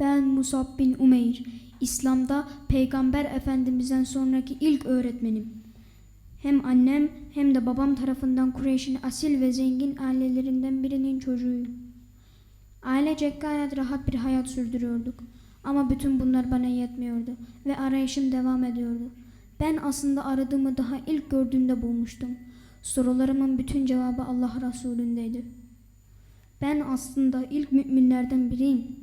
Ben Musab bin Umeyr. İslam'da Peygamber Efendimiz'den sonraki ilk öğretmenim. Hem annem hem de babam tarafından Kureyş'in asil ve zengin ailelerinden birinin çocuğuyum. Ailecek gayet rahat bir hayat sürdürüyorduk. Ama bütün bunlar bana yetmiyordu ve arayışım devam ediyordu. Ben aslında aradığımı daha ilk gördüğümde bulmuştum. Sorularımın bütün cevabı Allah Resulü'ndeydi. Ben aslında ilk müminlerden biriyim.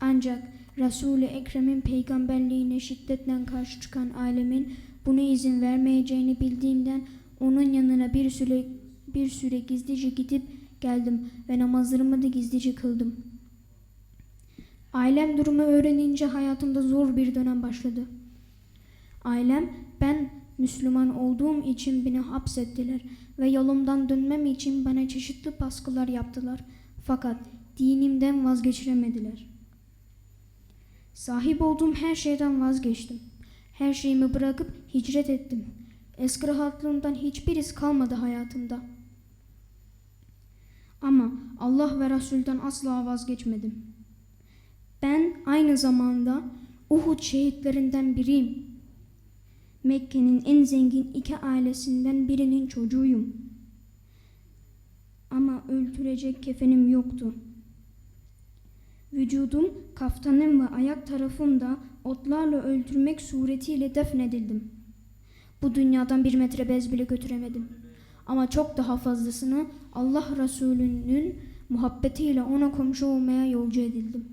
Ancak Resul-i Ekrem'in peygamberliğine şiddetle karşı çıkan ailemin buna izin vermeyeceğini bildiğimden onun yanına bir süre bir süre gizlice gidip geldim ve namazlarımı da gizlice kıldım. Ailem durumu öğrenince hayatımda zor bir dönem başladı. Ailem ben Müslüman olduğum için beni hapsettiler ve yolumdan dönmem için bana çeşitli baskılar yaptılar. Fakat dinimden vazgeçiremediler. Sahip olduğum her şeyden vazgeçtim. Her şeyimi bırakıp hicret ettim. Eski rahatlığımdan hiçbir iz kalmadı hayatımda. Ama Allah ve Resul'den asla vazgeçmedim. Ben aynı zamanda Uhud şehitlerinden biriyim. Mekke'nin en zengin iki ailesinden birinin çocuğuyum. Ama öldürecek kefenim yoktu. Vücudum, kaftanım ve ayak tarafımda otlarla öldürmek suretiyle defnedildim. Bu dünyadan bir metre bez bile götüremedim. Ama çok daha fazlasını Allah Resulü'nün muhabbetiyle ona komşu olmaya yolcu edildim.